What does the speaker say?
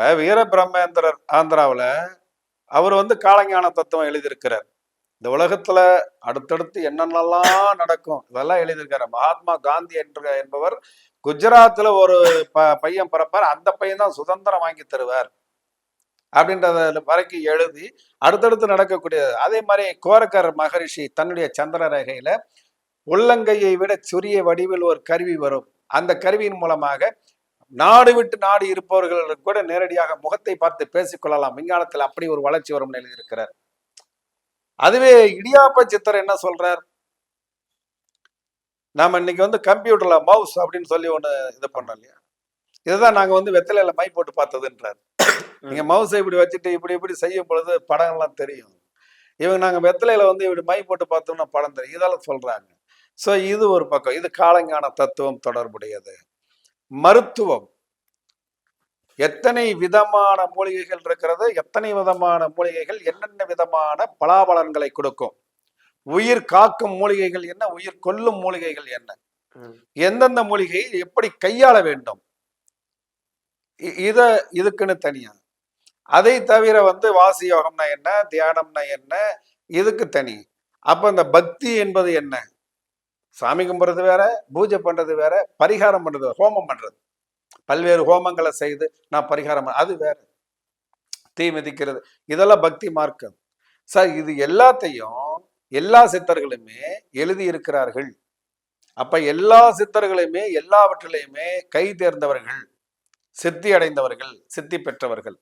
இப்போ வீர பிரம்மேந்திரர் ஆந்திராவுல அவர் வந்து காலஞான தத்துவம் எழுதியிருக்கிறார். இந்த உலகத்துல அடுத்தடுத்து என்னென்னலாம் நடக்கும் இதெல்லாம் எழுதியிருக்காரு. மகாத்மா காந்தி என்ற என்பவர் குஜராத்ல ஒரு ப பையன் பிறப்பார். அந்த பையன் தான் சுதந்திரம் வாங்கி தருவார் அப்படின்றத வரைக்கும் எழுதி அடுத்தடுத்து நடக்கக்கூடியது. அதே மாதிரி கோரக்கர் மகரிஷி தன்னுடைய சந்திர ரேகையில உள்ளங்கையை விட சிறிய வடிவில் ஒரு கருவி வரும். அந்த கருவியின் மூலமாக நாடு விட்டு நாடு இருப்பவர்கள் கூட நேரடியாக முகத்தை பார்த்து பேசிக்கொள்ளலாம் விஞ்ஞானத்தில் அப்படி ஒரு வளர்ச்சி வரும்னு எழுதியிருக்கிறார் அதுவே இடியாப்ப சித்தர் என்ன சொல்றார்? நாம இன்னைக்கு வந்து கம்ப்யூட்டர்ல மவுஸ் அப்படின்னு சொல்லி ஒண்ணு இது பண்றோம் இல்லையா? இதுதான் நாங்க வந்து வெத்தலையில மை போட்டு பார்த்ததுன்றார். நீங்க மவுஸை இப்படி வச்சுட்டு இப்படி இப்படி செய்யும் பொழுது படங்கள்லாம் தெரியும். இவங்க நாங்க வெத்தலையில வந்து இப்படி மை போட்டு பார்த்தோம்னா படம் தெரியும். இதெல்லாம் சொல்றாங்க. சோ இது ஒரு பக்கம். இது காலஞான தத்துவம் தொடர்புடையது. மருத்துவம். எத்தனை விதமான மூலிகைகள் இருக்கிறது? எத்தனை விதமான மூலிகைகள்? என்னென்ன விதமான பலாபலன்களை கொடுக்கும்? உயிர் காக்கும் மூலிகைகள் என்ன? உயிர் கொல்லும் மூலிகைகள் என்ன. எந்தெந்த மூலிகையை எப்படி கையாள வேண்டும்? இத இதுக்குன்னு தனியா. அதை தவிர வந்து வாசி யோகம்னா என்ன? தியானம்னா என்ன? இதுக்கு தனி. அப்ப இந்த பக்தி என்பது என்ன? சாமி கும்பிட்றது வேற பூஜை பண்றது வேற பரிகாரம் பண்றது ஹோமம் பண்றது. பல்வேறு ஹோமங்களை செய்து நான் பரிகாரம் அது வேற. தீ மிதிக்கிறது இதெல்லாம் பக்தி மார்க்கம். சார் இது எல்லாத்தையும் எல்லா சித்தர்களுமே எழுதி இருக்கிறார்கள். அப்ப எல்லா சித்தர்களுமே எல்லாவற்றிலையுமே கை தேர்ந்தவர்கள் சித்தி அடைந்தவர்கள் சித்தி பெற்றவர்கள்.